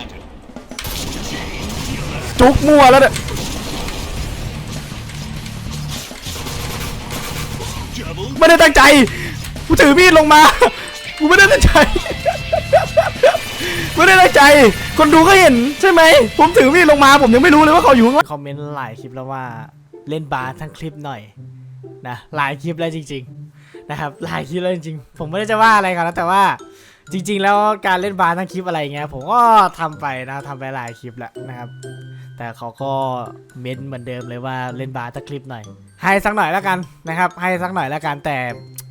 planted. จุกมั่วแล้วเนี่ย Double ไม่ได้ตั้งใจ กูถือมีดลงมา กูไม่ได้ตั้งใจ ไม่ได้ตั้งใจ คนดูก็เห็นใช่ไหม ผมถือมีดลงมา ผมยังไม่รู้เลยว่าเขาอยู่ข้างล่างคอมเมนต์หลายคลิปแล้วว่าเล่นบาสทั้งคลิปหน่อยนะหลายคลิปแล้วจริง ๆ นะครับหลายคลิปแล้วจริงๆ ผมไม่ได้จะว่าอะไรกันนะแต่ว่า จริง ๆ แล้วการเล่นบาสทั้งคลิปอะไรเงี้ยผมก็ทำไปนะทำไปหลายคลิปแล้วนะครับ แต่เขาก็เม้นเหมือนเดิมเลยว่าเล่นบาสสักคลิปหน่อย ให้สักหน่อยแล้วกันนะครับ ให้สักหน่อยแล้วกันแต่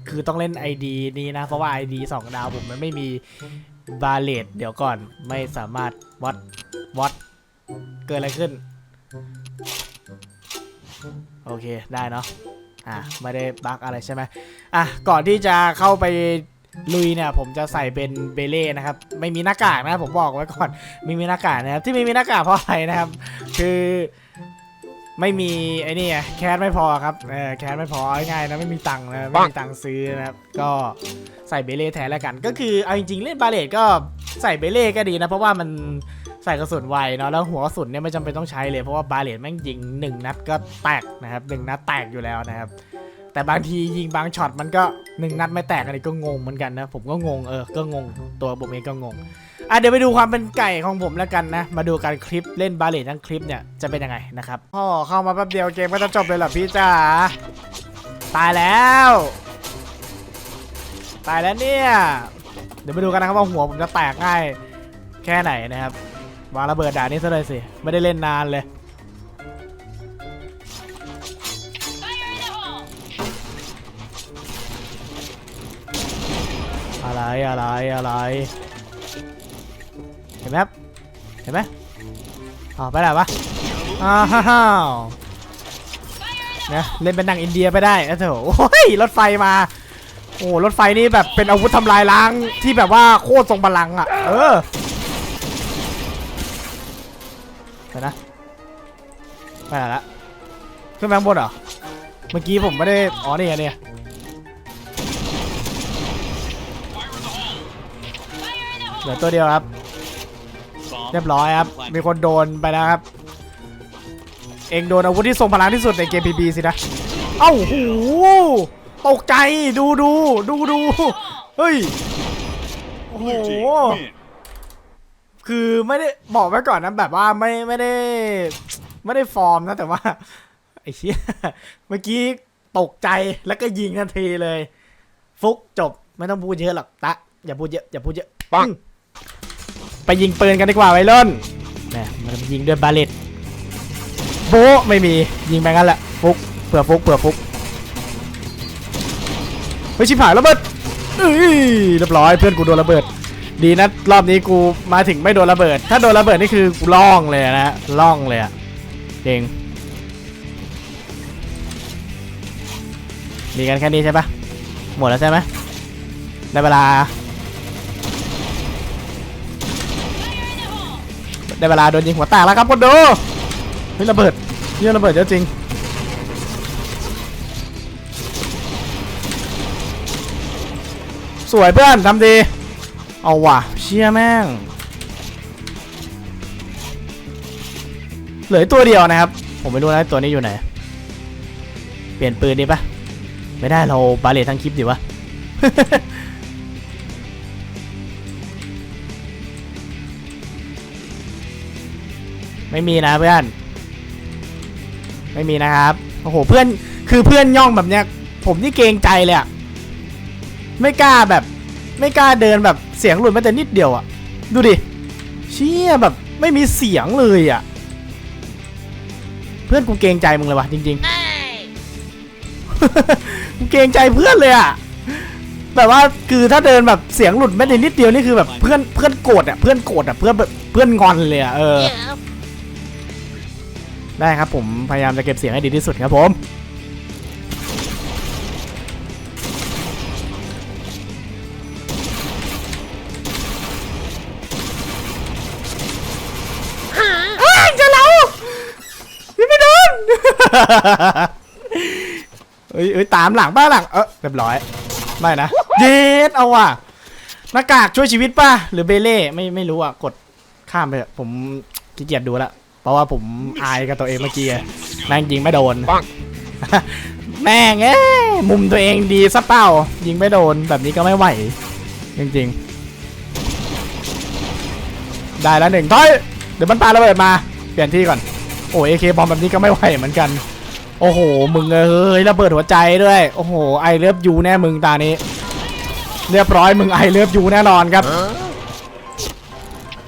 คือต้องเล่น ID นี้นะ เพราะว่า ID 2 ดาวผมมันไม่มีบาเลตเดี๋ยวก่อนไม่สามารถวัดวัดเกิดอะไรขึ้น โอเคได้เนาะอะไม่ได้บั๊กอะไรใช่ไหมอะก่อนที่จะเข้าไป ลุยเนี่ยผมจะใส่เป็นเบเล่นะครับ ไม่มีหน้ากากนะผมบอกไว้ก่อนไม่มีหน้ากากนะครับที่ไม่มีหน้ากากเพราะอะไรนะครับ คือไม่มีไอ้นี่ไงแคสไม่พอครับเออแคสไม่พอง่ายนะไม่มีตังค์นะไม่มีตังค์ซื้อนะครับก็ใส่เบเล่แทนแล้วกัน ก็คือเอาจริงๆเล่นบาเลตก็ใส่เบเล่ก็ดีนะเพราะว่ามันใส่กระสุนไวเนาะแล้วหัวกระสุนเนี่ยไม่จำเป็นต้องใช้เลยเพราะว่าบาเลตแม่งยิงหนึ่งนัดก็แตกนะครับหนึ่งนัดแตกอยู่แล้วนะครับ แต่บางทียิงบางช็อตมันก็หนึ่งนัดไม่แตกอะไรก็งงเหมือนกันนะ ผมก็งงเออ ก็งง ตัวผมเองก็งง อะเดี๋ยวไปดูความเป็นไก่ของผมแล้วกันนะ มาดูการคลิปเล่นบาเลตทั้งคลิปเนี่ยจะเป็นยังไงนะครับพ่อเข้ามาแป๊บเดียวเกมก็จะจบเลยเหรอพี่จ๋าตายแล้ว ตายแล้วเนี่ย เดี๋ยวไปดูกันนะครับว่าหัวผมจะแตกง่าย แค่ไหนนะครับวางระเบิดด่านนี้ซะเลยสิ ไม่ได้เล่นนานเลย อะไรอะไรอะไร เห็นไหมครับเห็นไหมอ๋อไปไหนวะอ้าวเนี่ยเล่นเป็นนังอินเดียไปได้แล้วเอะโอ้ยรถไฟมาโอ้รถไฟนี่แบบเป็นอาวุธทำลายล้างที่แบบว่าโคตรทรงพลังอะ เออไปนะไปไหนละขึ้นไปข้างบนเหรอ เมื่อกี้ผมไม่ได้ อ๋อนี่ไงเนี่ย เหลือตัวเดียวครับ bomb เรียบร้อยครับ มีคนโดนไปแล้วครับ เองโดนอาวุธที่ทรงพลังที่สุดในเกมพีบีสินะ เอ้าหูตกใจดูดูดูดูเฮ้ย โอ้โห Blue team win. คือไม่ได้บอกไว้ก่อนนะแบบว่าไม่ไม่ได้ ไม่ได้ฟอร์มนะแต่ว่าไอ้เชี่ยเมื่อกี้ตกใจแล้วก็ยิงทันทีเลย ฟุกจบไม่ต้องพูดเยอะหรอกตะอย่าพูดเยอะอย่าพูดเยอะปัง ไปยิงปืนกันดีกว่าไวรุ่นนี่มันยิงด้วยบาเลตโบไม่มียิงไปงั้นแหละฟุกเผื่อฟุกเผื่อฟุกเฮ้ยชิบหายระเบิดเอ้ยเรียบร้อยเพื่อนกูโดนระเบิด ดีนะรอบนี้กูมาถึงไม่โดนระเบิด ถ้าโดนระเบิดนี่คือกูล่องเลยนะล่องเลยอะเองมีกันแค่นี้ใช่ปะหมดแล้วใช่ไหมได้เวลา ได้เวลาโดนยิงหัวแตกแล้วครับคนดูเฮ้ยระเบิดเยอะระเบิดเยอะจริงสวยเพื่อนทำดี เอาว่ะเชี่ยแม่ง เหลือตัวเดียวนะครับ ผมไม่รู้นะตัวนี้อยู่ไหน เปลี่ยนปืนดีปะไม่ได้เราบาเลตทั้งคลิปดีวะ ไม่มีนะเพื่อน ไม่มีนะครับ โอ้โห เพื่อน คือเพื่อนย่องแบบเนี้ย ผมนี่เกรงใจเลยอะไม่กล้าแบบ ไม่กล้าเดินแบบเสียงหลุดแม้แต่นิดเดียวอะดูดิ เชี่ยแบบไม่มีเสียงเลยอะเพื่อนกูเกรงใจมึงเลยวะจริงๆกูเกรงใจเพื่อนเลยอะแบบว่าคือถ้าเดินแบบเสียงหลุดแม้แต่นิดเดียวนี่คือแบบเพื่อนเพื่อนโกรธอะเพื่อนโกรธอะเพื่อนเพื่อนงอนเลยอะเออ ได้ครับผมพยายามจะเก็บเสียงให้ดีที่สุดครับผมอ้าวจะเรายังไม่โดนเอ้ยเอ้ยตามหลังป้าหลัง เออเรียบร้อย ไม่นะ เย็ดเอาว่ะหน้ากากช่วยชีวิตป่ะ หรือเบเล่ ไม่ไม่รู้อะ กดข้ามไปเถอะผมขี้เกียจดูละเพ ราะว่าผมอายกับตัวเองเมื่อกี้ไงแม่งยิงไม่โดน แม่งเอ้ยมุมตัวเองดีซะเปล่า ยิงไม่โดนแบบนี้ก็ไม่ไหว จริงๆ ได้แล้วหนึ่งถอย เดี๋ยวมันปาระเบิดมา เปลี่ยนที่ก่อน โอ้เอเคบอมแบบนี้ก็ไม่ไหวเหมือนกัน โอ้โห มึงเอ้ยระเบิดหัวใจด้วย โอ้โห ไอเลิฟยูแน่มึงตานี้ เรียบร้อยมึงไอเลิฟยูแน่นอนครับ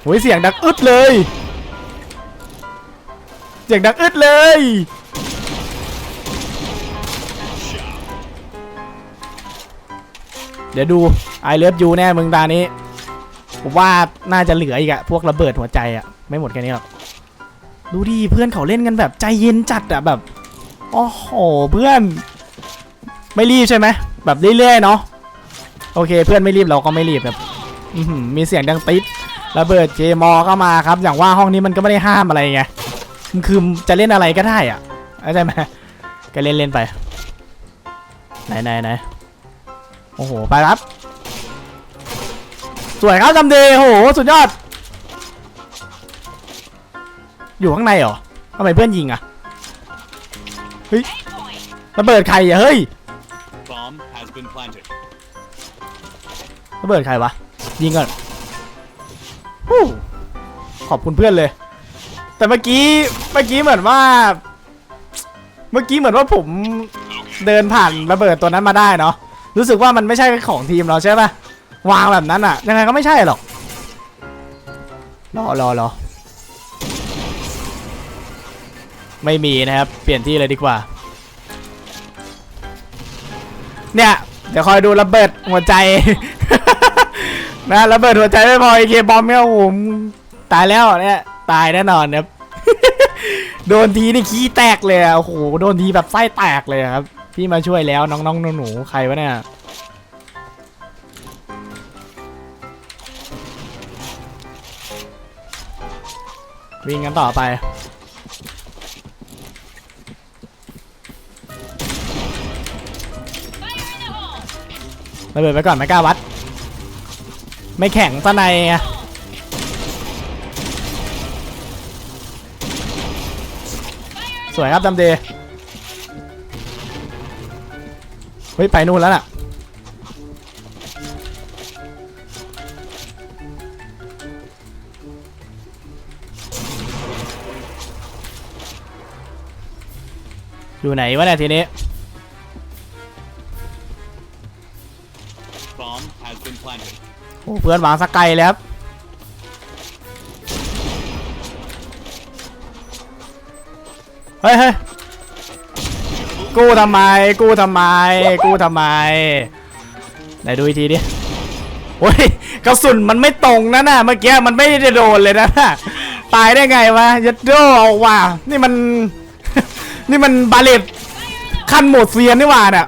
โอ้ยเสียงดังอึดเลยเสียงดังอึดเลย เดี๋ยวดูไอเลิฟยูแน่มึงตานี้ผมว่าน่าจะเหลืออีกอะพวกระเบิดหัวใจอะไม่หมดแค่นี้หรอกดูดิเพื่อนเขาเล่นกันแบบใจเย็นจัดอะแบบโอ้โหเพื่อน ไม่รีบใช่ไหมแบบเรื่อยๆเนาะโอเค เพื่อนไม่รีบเราก็ไม่รีบแบบมีเสียงดังติดระเบิดเจมอก็มาครับ อย่างว่าห้องนี้มันก็ไม่ได้ห้ามอะไรไง คือจะเล่นอะไรก็ได้อะเข้าใจไหมก็เล่นเล่นๆไป ไหนไหนไหนโอ้โห ไปครับ สวยครับจำเดย์โอ้โห สุดยอด อยู่ข้างในเหรอทำไมเพื่อนยิงอะเฮ้ยระเบิดใครอะเฮ้ย Bomb has been planted. ระเบิดใครวะ ยิงก่อนฮู้ขอบคุณเพื่อนเลย แต่เมื่อกี้เมื่อกี้เหมือนว่า เมื่อกี้เหมือนว่าผมเดินผ่านระเบิดตัวนั้นมาได้เนาะรู้สึกว่ามันไม่ใช่ของทีมเราใช่ปะวางแบบนั้นอะยังไงก็ไม่ใช่หรอกรอรอรอไม่มีนะครับ เปลี่ยนที่เลยดีกว่า เนี่ย เดี๋ยวคอยดูระเบิดหัวใจ นะระเบิดหัวใจไม่พอไอเคบอมเนี่ยโอ้โหตายแล้วเนี่ย ตายแน่นอนครับ โดนทีนี่ขี้แตกเลยอะโอ้โหโดนทีแบบไส้แตกเลยครับ พี่มาช่วยแล้วน้องๆหนูๆใครวะเนี่ยวิ่งกันต่อไป ระเบิดไปก่อนไม่กล้าวัด ไม่แข็งซะในไง สวยครับดำเดย์เฮ้ย ไปนู่นแล้วน่ะ อยู่ไหนวะเนี่ยทีนี้ Bomb has been planted. โอ้เพื่อนวางสักไกลเลยครับ เฮ้ยเฮ้ยกู้ทำไม กู้ทำไม กู้ทำไม ไหนดูอีกทีดิโอ้ยกระสุนมันไม่ตรงนะน่ะเมื่อกี้มันไม่ได้โดนเลยนะตายได้ไงวะยัดโดเอาว่ะนี่มัน นี่มันบาเลตขั้นโหมดเซียนนี่ว่าเนี่ย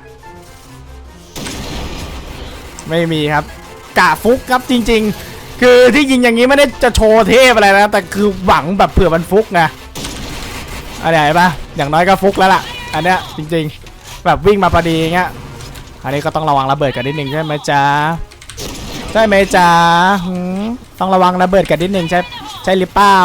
ไม่มีครับกะฟุกครับจริง ๆ คือที่ยิงอย่างนี้ไม่ได้จะโชว์เทพอะไรนะแต่คือหวังแบบเผื่อมันฟุกไง อะไรเห็นปะอย่างน้อยก็ฟุกแล้วล่ะ อันเนี้ยจริงๆ แบบวิ่งมาพอดีอย่างเงี้ย อันนี้ก็ต้องระวังระเบิดกันนิดนึงใช่ไหมจ๊ะ ใช่ไหมจ๊ะหืมต้องระวังระเบิดกันนิดนึงใช่ใช่หรือเปล่า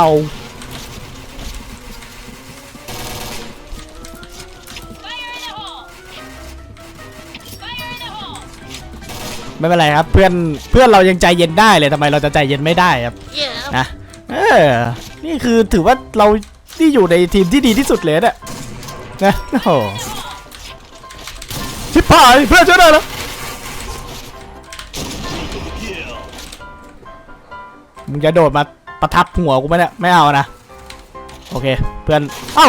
ไม่เป็นไรครับเพื่อนเพื่อนเรายังใจเย็นได้เลยทำไมเราจะใจเย็นไม่ได้ครับนะเออนี่คือถือว่าเรา ที่อยู่ในทีมที่ดีที่สุดเลยเนี่ยนะโอ้โหชิบหายเพื่อนช่วยหน่อยนะมึงจะโดดมาประทับหัวกูไหมเนี่ยไม่เอานะ โอเค เพื่อน เอ้า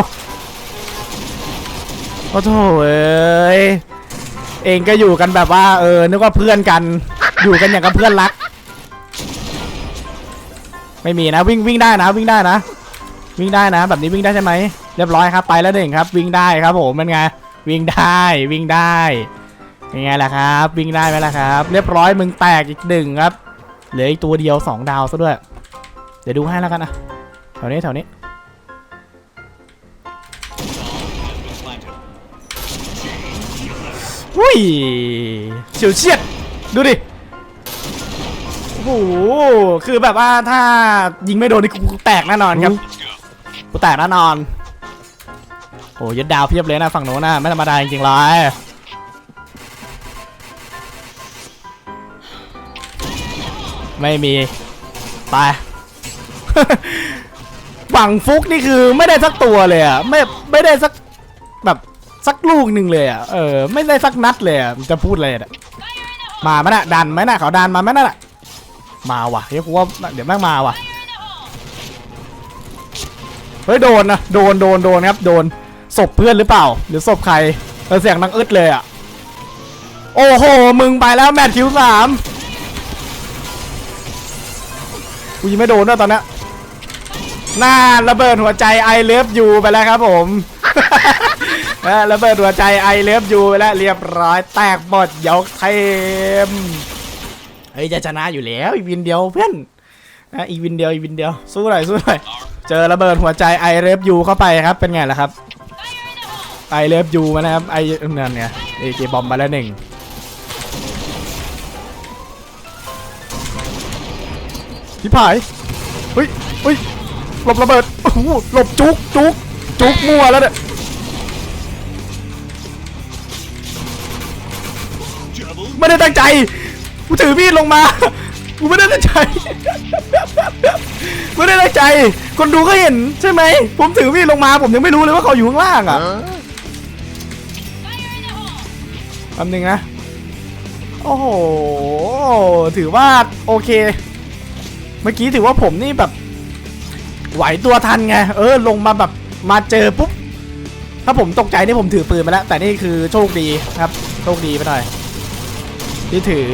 โอ้โถเอ้ยเองก็อยู่กันแบบว่า เออ นึกว่าเพื่อนกัน อยู่กันอย่างกับเพื่อนรัก ไม่มีนะวิ่งวิ่งได้นะวิ่งได้นะ วิ่งได้นะ แบบนี้วิ่งได้ใช่ไหมเรียบร้อยครับไปแล้วหนึ่งครับ วิ่งได้ครับผมเป็นไงวิ่งได้วิ่งได้ยังไงล่ะครับ วิ่งได้ไหมล่ะครับ เรียบร้อยมึงแตกอีกหนึ่งครับเหลืออีกตัวเดียว 2 ดาวซะด้วย เดี๋ยวดูให้แล้วกันนะแถวนี้แถวนี้อุ้ยเฉียวเฉียดดูดิโอ้โหคือแบบว่าถ้ายิงไม่โดนนี่กูแตกแน่นอนครับ กูแตกแน่นอน โอ้ยดดาวเพียบเลยนะฝั่งโน้นนะไม่ธรรมดาจริงๆเลยไม่มี ไป ฝั่งฟุกนี่คือไม่ได้สักตัวเลยอะไม่ไม่ได้สักแบบสักลูกหนึ่งเลยอะเออไม่ได้สักนัดเลยอะจะพูดเลยอะมาไหมน่ะดันไหมน่ะเขาดันมาไหมน่ะมาว่ะเฮ้ยกูว่าเดี๋ยวแม่งมาว่ะ ฮ้ยโดนนะโดนโดนโดนครับโดนศพเพื่อนหรือเปล่า หรือศพใครเออเสียงนังอึดเลยอะโอ้โหมึงไปแล้วแมทคิวสามกูยังไม่โดนด้วยตอนนี้หน้าระเบิดหัวใจไอเลิฟยูไปแล้วครับผมระเบิดหัวใจไอเลิฟยูไปแล้วเรียบร้อยแตกหมดยกเทมเฮ้ยจะชนะอยู่แล้วอีกวินเดียวเพื่อนนะอีกวินเดียวอีกวินเดียวสู้หน่อยสู้หน่อย เจอระเบิดหัวใจไอเลิฟยูเข้าไปครับเป็นไงล่ะครับไอเลิฟยูมานะครับไอนั่นเนี่ยเอเกบอมมาแล้วหนึ่งพี่ผายเฮ้ยเฮ้ยหลบระเบิดโอ้โหหลบจุกจุกจุกมั่วแล้วเนี่ยไม่ได้ตั้งใจกูถือมีดลงมา กูไม่ได้ตั้งใจ ไม่ได้ตั้งใจ คนดูก็เห็นใช่ไหม ผมถือมีดลงมาผมยังไม่รู้เลยว่าเขาอยู่ข้างล่างอะแป๊บนึงนะ โอ้โห ถือว่าโอเค เมื่อกี้ถือว่าผมนี่แบบ ไหวตัวทันไง เออ ลงมาแบบมาเจอปุ๊บ ถ้าผมตกใจนี่ผมถือปืนไปแล้ว แต่นี่คือโชคดีครับ โชคดีไปหน่อยที่ถือ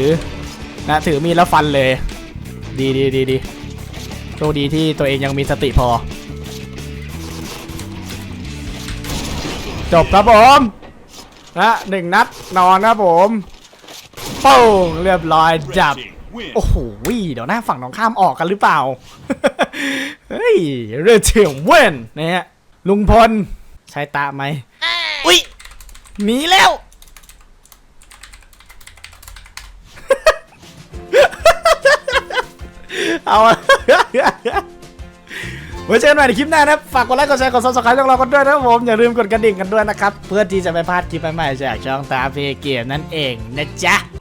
นะถือมีดแล้วฟันเลย ดีดีดีดีโชคดีที่ตัวเองยังมีสติพอ จบครับผมนะหนึ่งนัดนอนครับผมโป้งเรียบร้อยจับ Red team win. โอ้โหเดี๋ยวหน้าฝั่งน้องข้ามออกกันหรือเปล่า เฮ้ย เรื่องเฉียงเว้นนะฮะลุงพล ใช้ตาไหมอุ้ยหนีแล้ว เอาไว้เจอกันใหม่ในคลิปหน้านะฝากกดไลค์กดแชร์กดซับสไครต์ช่องเรากันด้วยนะครับผมอย่าลืมกดกระดิ่งกันด้วยนะครับ เพื่อที่จะไม่พลาดคลิปใหม่ๆจากช่องตาเพเกมนั่นเองนะจ๊ะ